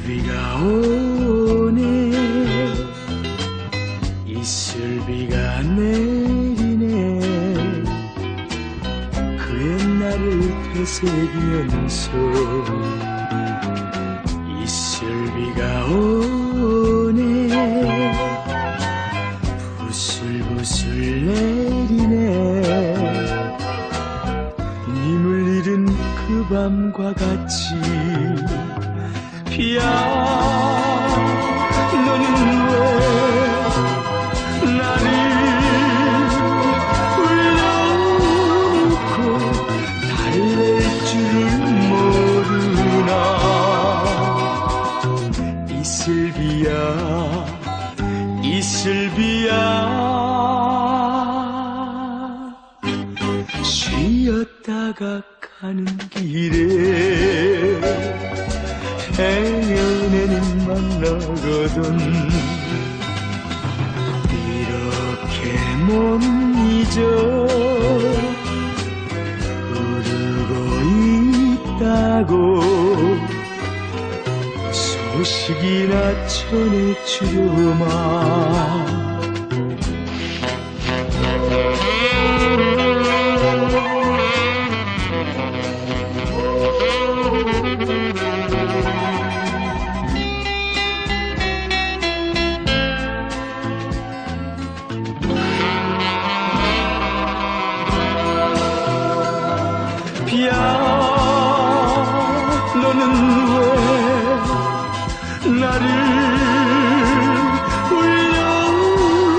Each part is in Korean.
이슬비가 오네. 이슬비가 내리네. 그 옛날을 되새기면서 이슬비가 오네. 부슬부슬 내리네. 님을 잃은 그 밤과 같이 야. 너는 왜 나를 울려놓고 달랠 줄을 모르나? 이슬비야 이슬비야. 쉬었다가 가는 길에 해연에는 만나거든. 이렇게 못 잊어 흐르고 있다고 소식이나 전해주려마 너는 왜 나를 울려놓고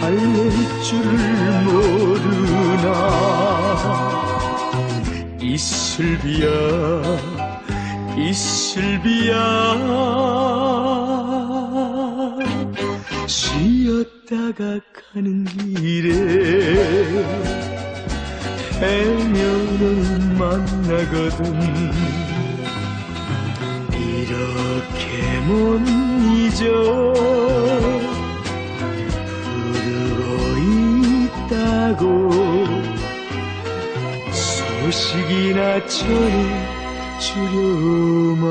달랠 줄을 모르나. 이슬비야 이슬비야. 쉬었다가 가는 길에 해면은 만나거든. 이렇게 못 잊어 흐르고 있다고 소식이나 전해 주려마